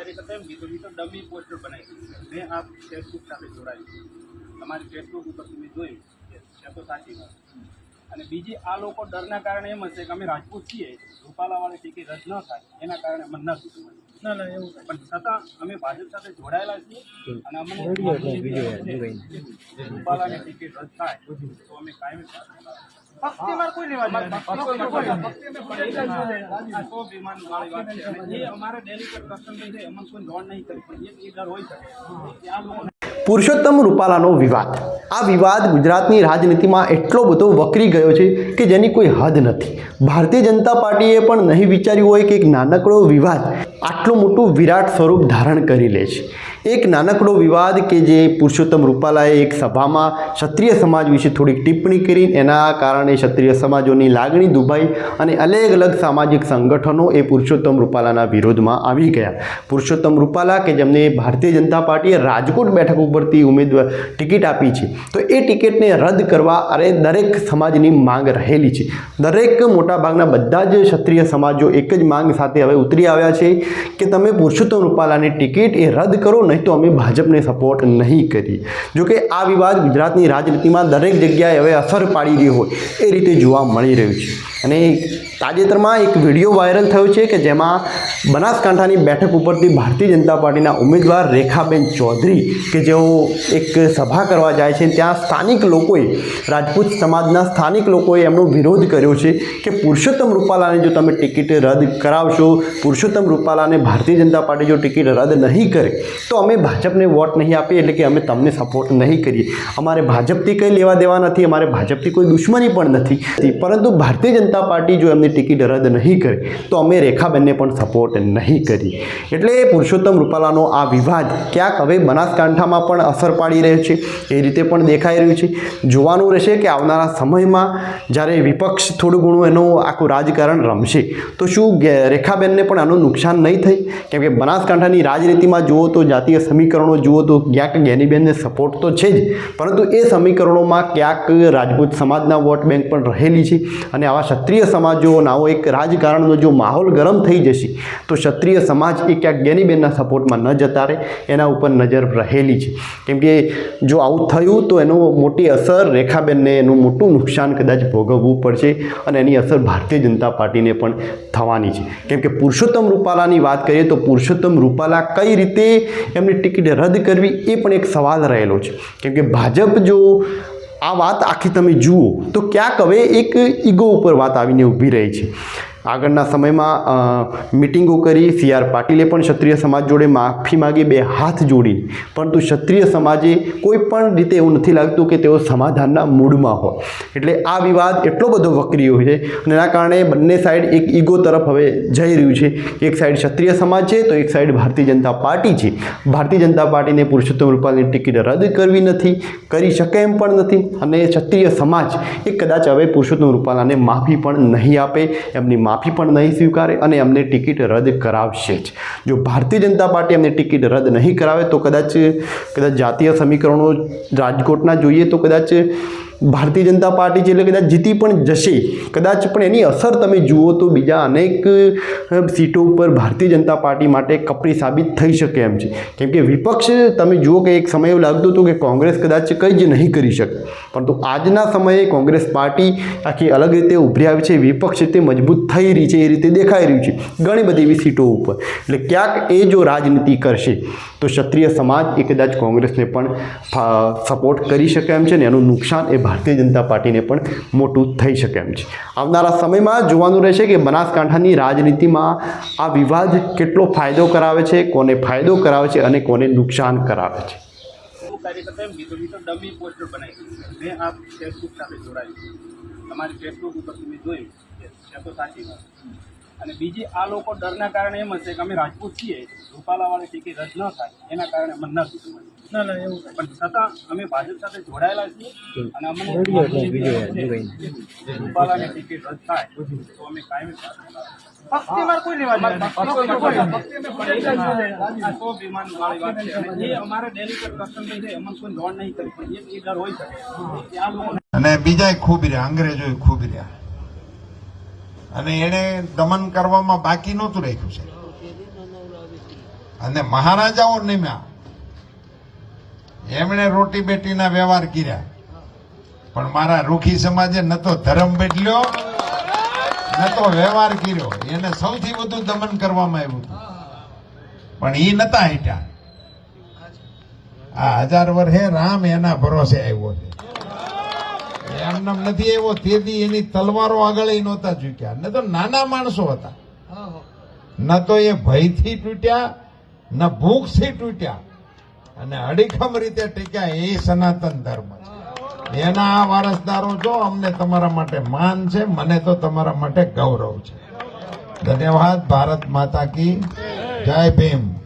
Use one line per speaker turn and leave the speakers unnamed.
એમ કીધું "ઈ તો dummy poster બનાવી દીધું મેં આ ફેસબુક સાથે જોડાયું તમારી ફેસબુક ઉપર તમે જોયું કે તો સાચી વાત. અને બીજી આ લોકો ડરના કારણે એમ હશે કે અમે રાજપૂત છીએ. રૂપાલાવાળી ટિકિટ રદ ન થાય, એના કારણે અમને ન કીધું ના ના એવું પણ છતાં અમે ભાજપ સાથે જોડાયેલા છીએ અને અમને રૂપાલાની ટિકિટ રદ થાય તો અમે કાયમી મારે કોઈ લેવા સો વિમાન વાળી વાત છે. અને એ અમારે ડેલિકેટ પર્સન છે અમને કોઈ જોડ નહીં કરી પણ એ- એ ડર હોય શકે કે આ લોકો
પુરુષોત્તમ રૂપાલાનો વિવાદ. આ વિવાદ ગુજરાતની રાજનીતિમાં એટલો બધો વકરી ગયો છે કે જેની કોઈ હદ નથી. ભારતીય જનતા પાર્ટીએ પણ નહીં વિચાર્યું હોય કે એક નાનકડો વિવાદ આટલું મોટું વિરાટ સ્વરૂપ ધારણ કરી લે છે. એક નાનકડો વિવાદ કે જે પુરુષોત્તમ રૂપાલાએ એક સભામાં ક્ષત્રિય સમાજ વિશે થોડીક ટિપ્પણી કરી. એના કારણે ક્ષત્રિય સમાજોની લાગણી દુભાઈ અને અલગ અલગ સામાજિક સંગઠનો એ પુરુષોત્તમ રૂપાલાના વિરોધમાં આવી ગયા. પુરુષોત્તમ રૂપાલા કે જેમને ભારતીય જનતા પાર્ટીએ રાજકોટ બેઠક ઉપરથી ઉમેદવાર ટિકિટ આપી છે, તો એ ટિકિટને રદ કરવા અરે દરેક સમાજની માંગ રહેલી છે. દરેક મોટાભાગના બધા જ ક્ષત્રિય સમાજો એક જ માંગ સાથે હવે ઉતરી આવ્યા છે કે તમે પુરુષોત્તમ રૂપાલાની ટિકિટ એ રદ કરો નહીં તો અમે ભાજપને સપોર્ટ નહીં કરીએ જોકે આ વિવાદ ગુજરાતની રાજનીતિમાં દરેક જગ્યાએ હવે અસર પાડી રહ્યો હોય એ રીતે જોવા મળી રહ્યું છે. અને તાજેતરમાં એક વીડિયો વાયરલ થયો છે કે જેમાં બનાસકાંઠાની બેઠક ઉપરથી ભારતીય જનતા પાર્ટીના ઉમેદવાર રેખાબેન ચૌધરી કે જેઓ એક સભા કરવા જાય છે, ત્યાં સ્થાનિક લોકોએ, રાજપૂત સમાજના સ્થાનિક લોકોએ એમનો વિરોધ કર્યો છે કે પુરુષોત્તમ રૂપાલાને જો તમે ટિકિટ રદ કરાવશો, પુરુષોત્તમ રૂપાલાને ભારતીય જનતા પાર્ટી જો ટિકિટ રદ નહીં કરે, તો અમે ભાજપને વોટ નહીં આપીએ એટલે કે અમે તમને સપોર્ટ નહીં કરીએ. અમારે ભાજપથી કંઈ લેવા દેવા નથી, અમારે ભાજપથી કોઈ દુશ્મની પણ નથી. પરંતુ ભારતીય જનતા પાર્ટી જો એમની ટિકિટ રદ નહીં કરે, તો અમે રેખાબેનને પણ સપોર્ટ નહીં કરીએ એટલે પુરુષોત્તમ રૂપાલાનો આ વિવાદ ક્યાંક હવે બનાસકાંઠામાં પણ અસર પાડી રહ્યો છે. એ રીતે પણ દેખાઈ રહ્યું છે. જોવાનું રહેશે કે આવનારા સમયમાં જ્યારે વિપક્ષ થોડું ઘણું એનું આખું રાજકારણ રમશે, તો શું રેખાબેનને પણ આનું નુકસાન નહીં થાય કેમ કે બનાસકાંઠાની રાજનીતિમાં જુઓ તો જાતીય સમીકરણો, જુઓ તો ક્યાંક જ્ઞાનીબેનને સપોર્ટ તો છે જ. પરંતુ એ સમીકરણોમાં ક્યાંક રાજપૂત સમાજના વોટ બેંક પણ રહેલી છે. અને આવા ક્ષત્રિય સમાજો અને આવો એક રાજકારણનો જો માહોલ ગરમ થઈ જશે, તો ક્ષત્રિય સમાજ એ ક્યાંક જ્ઞાનીબેનના સપોર્ટમાં ન જતા રહે, એના ઉપર નજર રહેલી છે. કેમ કે જો આવું થયું, તો એનું મોટી અસર રેખાબેનને એનું મોટું નુકસાન કદાચ ભોગવવું પડશે અને એની અસર ભારતીય જનતા પાર્ટીને પણ થવાની છે. કેમ કે પુરુષોત્તમ રૂપાલાની વાત કરીએ, તો પુરુષોત્તમ રૂપાલા કઈ રીતે એમની ટિકિટ રદ કરવી એ પણ એક સવાલ રહેલો છે. કેમ કે ભાજપ જો આ વાત આખી તમે જુઓ તો ક્યાંક હવે એક ઈગો ઉપર વાત આવીને ઊભી રહી છે. આગળના સમયમાં મિટિંગો કરી. સી આર પાટીલે પણ ક્ષત્રિય સમાજ જોડે માફી માગી, બે હાથ જોડી. પરંતુ ક્ષત્રિય સમાજે કોઈ પણ રીતે એવું નથી લાગતું કે તેઓ સમાધાનના મૂડમાં હોય. એટલે આ વિવાદ એટલો બધો વકરી હોય છે અને એના કારણે બંને સાઈડ એક ઈગો તરફ હવે જઈ રહ્યું છે. એક સાઈડ ક્ષત્રિય સમાજ છે, તો એક સાઈડ ભારતીય જનતા પાર્ટી છે. ભારતીય જનતા પાર્ટીને પુરુષોત્તમ રૂપાલની ટિકિટ રદ કરવી નથી, કરી શકે એમ પણ નથી અને ક્ષત્રિય સમાજ એ કદાચ હવે પુરુષોત્તમ રૂપાલાને માફી પણ નહીં આપે. એમની માફી પણ નહીં સ્વીકારે અને એમને ટિકિટ રદ કરાવશે જ. જો ભારતીય જનતા પાર્ટી એમને ટિકિટ રદ નહીં કરાવે તો કદાચ કદાચ જાતીય સમીકરણો રાજકોટના જોઈએ તો કદાચ ભારતીય જનતા પાર્ટી છે એટલે કદાચ જીતી પણ જશે. કદાચ પણ એની અસર તમે જુઓ તો બીજા અનેક સીટો ઉપર ભારતીય જનતા પાર્ટી માટે કપરી સાબિત થઈ શકે એમ છે. કેમ કે વિપક્ષ, તમે જુઓ કે એક સમય એવું લાગતું હતું કે કોંગ્રેસ કદાચ કંઈ જ નહીં કરી શકે. પરંતુ આજના સમયે કોંગ્રેસ પાર્ટી આખી અલગ રીતે ઉભરી આવી છે, વિપક્ષ રીતે મજબૂત થઈ રહી છે, એ રીતે દેખાઈ રહ્યું છે, ઘણી બધી એવી સીટો ઉપર. એટલે ક્યાંક એ જો રાજનીતિ કરશે, તો ક્ષત્રિય સમાજ એ કદાચ કોંગ્રેસને પણ સપોર્ટ કરી શકે એમ છે ને એનું નુકસાન એ ભારતીય જનતા પાર્ટીને પણ મોટું થઈ શકે એમ છે. આવનારા સમયમાં જોવાનું રહેશે કે બનાસકાંઠાની રાજનીતિમાં આ વિવાદ કેટલો ફાયદો કરાવે છે, કોને ફાયદો કરાવે છે અને કોને નુકસાન કરાવે છે.
એવું કાર્યકર્તા એમ કીધું "ઈ તો ડમી પોસ્ટર બનાવી દીધું મેં આ ફેસબુક સાથે જોડાયું તમારી ફેસબુક ઉપર તમે જોયું એ તો સાચી વાત. અને બીજી આ લોકો ડરના કારણે એમ હશે કે અમે રાજપૂત છીએ. રૂપાલાવાળી ટિકિટ રદ ન થાય એના કારણે અમને ન કીધું ના ના એવું પણ છતાં અમે ભાજપ સાથે જોડાયેલા છીએ અને અમને રૂપાલાની ટિકિટ રદ થાય તો અમે કાયમી પક્ષથી કોઈ લેવા દેવા નથી. આ સો વિમાન વાળી વાત છે. અને એ અમારે ડેલિકેટ પર્સન છે અમને કોઈ જોડ નહીં કરી પણ એ એ ડર હોય શકે.
અને બીજા ખૂબ રહ્યા અંગ્રેજો ખૂબ રહ્યા. અને એને દમન કરવામાં બાકી નહોતું રાખ્યું છે. અને મહારાજાઓ નિમ્યા. એમણે રોટી બેટીના વ્યવહાર કર્યા. પણ મારા રૂખી સમાજે ન તો ધર્મ બેટલ્યો ન તો વ્યવહાર કર્યો. એને સૌથી વધુ દમન કરવામાં આવ્યું પણ એ નતા હટ્યા. આ હજાર વર્ષે રામ એના ભરોસે આવ્યો છે. એમનેમ નથી એવો તેથી એની તલવારો આગળ નહોતા ચૂક્યા ન તો નાના માણસો હતા. ન તો એ ભયથી તૂટ્યા ન ભૂખથી તૂટ્યા. અને અડીખમ રીતે ટીક્યા એ સનાતન ધર્મ છે. એના આ વારસદારો જો અમને તમારા માટે માન છે મને તો તમારા માટે ગૌરવ છે. ધન્યવાદ ભારત માતા કી જય ભીમ.